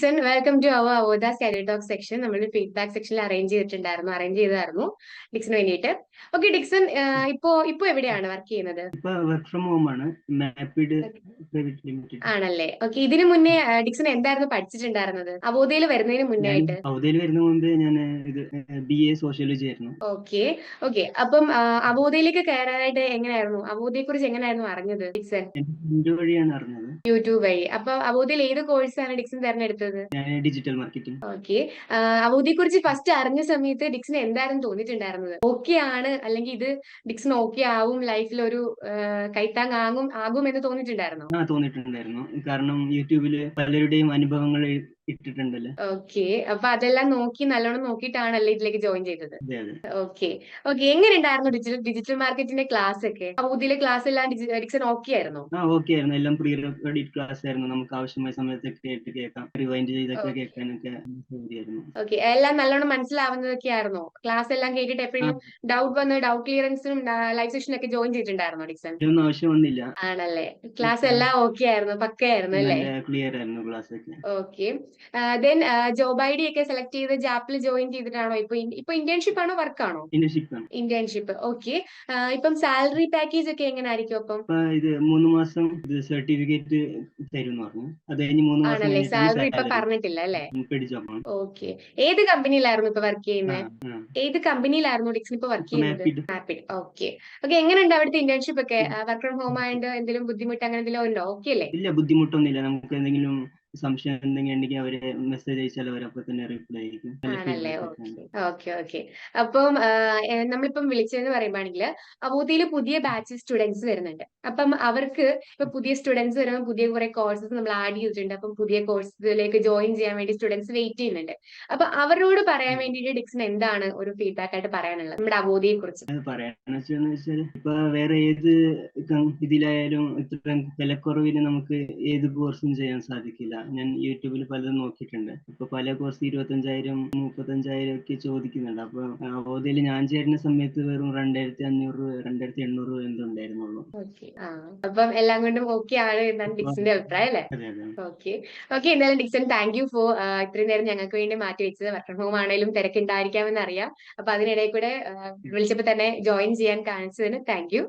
Dixon welcome to our Avodha scary talk section നമ്മൾ feedback സെക്ഷനിൽ arrange ചെയ്തിട്ടുണ്ടായിരുന്നു. Arrange ചെയ്തായിരുന്നു ഡിക്സിന് വേണ്ടിയിട്ട്. ഓക്കെ ഡിക്സൺ ഇപ്പോ ഇപ്പോ എവിടെയാണ് വർക്ക് ചെയ്യുന്നത്? ആണല്ലേ? ഓക്കെ ഇതിനു മുന്നേ ഡിക്സൺ എന്തായിരുന്നു പഠിച്ചിട്ടുണ്ടായിരുന്നത്? അവോദയിൽ വരുന്നതിന് മുന്നേ ആയിട്ട്. വരുന്ന മുമ്പ് ഞാൻ ഇത് ബി എ സോഷ്യോളജി ആയിരുന്നു. ഓക്കെ ഓക്കെ അപ്പം അവോദയിലേക്ക് കയറാനായിട്ട് എങ്ങനെയായിരുന്നു? അവോദയെ കുറിച്ച് എങ്ങനെയായിരുന്നു അറിഞ്ഞത് ഡിക്സൺ വഴിയാണ് അറിഞ്ഞത്. യൂട്യൂബ് വഴി. അപ്പൊ അവോദയിൽ ഏത് കോഴ്സാണ് ഡിക്സൺ തിരഞ്ഞെടുത്തത്? ഞാൻ ഡിജിറ്റൽ മാർക്കറ്റിംഗ് ഓക്കെ. അവധിയെ കുറിച്ച് ഫസ്റ്റ് അറിഞ്ഞ സമയത്ത് ഡിക്സിന് എന്തായിരുന്നു തോന്നിയിട്ടുണ്ടായിരുന്നത്? ഓക്കെ ആണ് അല്ലെങ്കിൽ ഇത് ഡിക്സിന് ഓക്കെ ആവും ലൈഫിൽ ഒരു കൈത്താങ് ആകും എന്ന് തോന്നിയിട്ടുണ്ടായിരുന്നു? ആ തോന്നിയിട്ടുണ്ടായിരുന്നു. കാരണം യൂട്യൂബിൽ പലരുടെയും അനുഭവങ്ങൾ ഇട്ടിട്ടുണ്ടല്ലോ? ഓക്കെ. അപ്പൊ അതെല്ലാം നോക്കി നല്ലോണം നോക്കിയിട്ടാണല്ലേ ഇതിലേക്ക് ജോയിൻ ചെയ്തത്? ഓക്കെ. ഓക്കെ എങ്ങനെ ഉണ്ടായിരുന്നു ഡിജിറ്റൽ ഡിജിറ്റൽ മാർക്കറ്റിന്റെ ക്ലാസ് ഒക്കെ അവധിയിലെ ക്ലാസ് എല്ലാം ഡിക്സൺ ഓക്കെ ആയിരുന്നു? ആ ഓക്കെ ആയിരുന്നു. എല്ലാം പ്രീ റെക്കോർഡഡ് ക്ലാസ് ആയിരുന്നു. നമുക്ക് ആവശ്യമായ സമയത്തൊക്കെ കേട്ട് കേൾക്കാം. റിവൈൻഡ് ചെയ്തൊക്കെ കേൾക്കാനൊക്കെ ഓക്കെ എല്ലാം നല്ലോണം മനസ്സിലാവുന്നതൊക്കെ ആയിരുന്നോ? ക്ലാസ് എല്ലാം കേട്ടിട്ട് എപ്പോഴും ഡൗട്ട് വന്ന് ഡൗട്ട് ക്ലിയറൻസിനും ലൈവ് സെഷനൊക്കെ ജോയിൻ ചെയ്തിട്ടുണ്ടായിരുന്നോ ഡിക്സൺ? ആവശ്യം വന്നില്ല. ആണല്ലേ. ക്ലാസ് എല്ലാം ഓക്കെ ആയിരുന്നു പക്കയായിരുന്നു അല്ലേ? ക്ലിയർ ആയിരുന്നു ക്ലാസ് ഒക്കെ okay. Then job I D ഒക്കെ സെലക്ട് ചെയ്ത് ജാപ്പിൽ ജോയിൻ ചെയ്തിട്ടാണോ? ഇപ്പൊ ഇപ്പൊ ഇന്റേൺഷിപ്പ് ആണോ വർക്ക് ആണോ? ഇന്റേൺഷിപ്പ് ഓക്കെ ഇപ്പം സാലറി പാക്കേജ് ഒക്കെ എങ്ങനെയായിരിക്കും അപ്പം? ഇത് മൂന്ന് മാസം സർട്ടിഫിക്കറ്റ് തരും ആണല്ലേ? സാലറി ഇപ്പൊ. പറഞ്ഞിട്ടില്ല അല്ലേ? ഓക്കെ ഏത് കമ്പനിയിലായിരുന്നു ഇപ്പൊ വർക്ക് ചെയ്യുന്നത്. ഏത് കമ്പനിയിലായിരുന്നു ഡിക്സൺ ഇപ്പൊ വർക്ക് ചെയ്യുന്നത്? ഓക്കെ ഓക്കെ എങ്ങനെയുണ്ട് അവിടുത്തെ ഇന്റേൺഷിപ്പ് ഒക്കെ? വർക്ക് ഫ്രം ഹോം ആയതുകൊണ്ട് എന്തെങ്കിലും ബുദ്ധിമുട്ട് അങ്ങനെ എന്തെങ്കിലും ഉണ്ടോ? ഓക്കെ അല്ലേ? ഇല്ല ബുദ്ധിമുട്ടൊന്നുമില്ല. നമുക്ക് എന്തെങ്കിലും സംശയം എന്തെങ്കിലും ഉണ്ടെങ്കിൽ അവർ മെസ്സേജ് അയച്ചാൽ അവർ അപ്പൊ തന്നെ റിപ്ലൈ ആയിരിക്കും ആണല്ലേ. ഓക്കെ ഓക്കെ അപ്പം നമ്മളിപ്പം വിളിച്ചതെന്ന് പറയുവാണെങ്കിൽ അബൂതിയിൽ പുതിയ ബാച്ച് സ്റ്റുഡൻസ് വരുന്നുണ്ട്. അപ്പം അവർക്ക് ഇപ്പൊ പുതിയ സ്റ്റുഡൻസ് വരുമ്പോൾ പുതിയ കുറെ കോഴ്സസ് നമ്മൾ ആഡ് ചെയ്തിട്ടുണ്ട്. അപ്പം പുതിയ കോഴ്സിലേക്ക് ജോയിൻ ചെയ്യാൻ വേണ്ടി സ്റ്റുഡൻസ് വെയിറ്റ് ചെയ്യുന്നുണ്ട്. അപ്പൊ അവരോട് പറയാൻ വേണ്ടിട്ട് വേണ്ടിയിട്ട് ഡിക്സൺ എന്താണ് ഒരു ഫീഡ്ബാക്ക് ആയിട്ട് പറയാനുള്ളത്? നമ്മുടെ അബോധിയെ കുറിച്ച്. പറയാന്ന് വെച്ചാൽ ഇപ്പൊ വേറെ ഏത് ഇതിലായാലും ഇത്രയും വിലക്കുറവിന് നമുക്ക് ഏത് കോഴ്സും ചെയ്യാൻ സാധിക്കില്ല. ഞാൻ യൂട്യൂബിൽ പലതും നോക്കിയിട്ടുണ്ട്. ഇപ്പൊ പല കോഴ്സ് ഇരുപത്തഞ്ചായിരം മുപ്പത്തഞ്ചായിരം ഒക്കെ ചോദിക്കുന്നുണ്ട്. അപ്പൊ അവധിയിൽ ഞാൻ ചേരുന്ന സമയത്ത് വെറും രണ്ടായിരത്തി അഞ്ഞൂറ് രൂപ രണ്ടായിരത്തി എണ്ണൂറ് രൂപ എന്തോ ഉണ്ടായിരുന്നുള്ളൂ. ഓക്കെ. ആ അപ്പം എല്ലാം കൊണ്ടും ഓക്കെ ആണ് എന്നാണ് ഡിക്സിന്റെ അഭിപ്രായം അല്ലേ? ഓക്കെ. ഓക്കെ എന്തായാലും ഡിക്സൺ താങ്ക് യു ഫോർ ഇത്രയും നേരം ഞങ്ങൾക്ക് വേണ്ടി മാറ്റി വെച്ചത്. വർക്ക് ഫ്രം ഹോം ആണെങ്കിലും തിരക്കുണ്ടായിരിക്കാമെന്ന് അറിയാം. അപ്പൊ അതിനിടയിൽ കൂടെ വിളിച്ചപ്പോ തന്നെ ജോയിൻ ചെയ്യാൻ കാണിച്ചതിന് താങ്ക് യു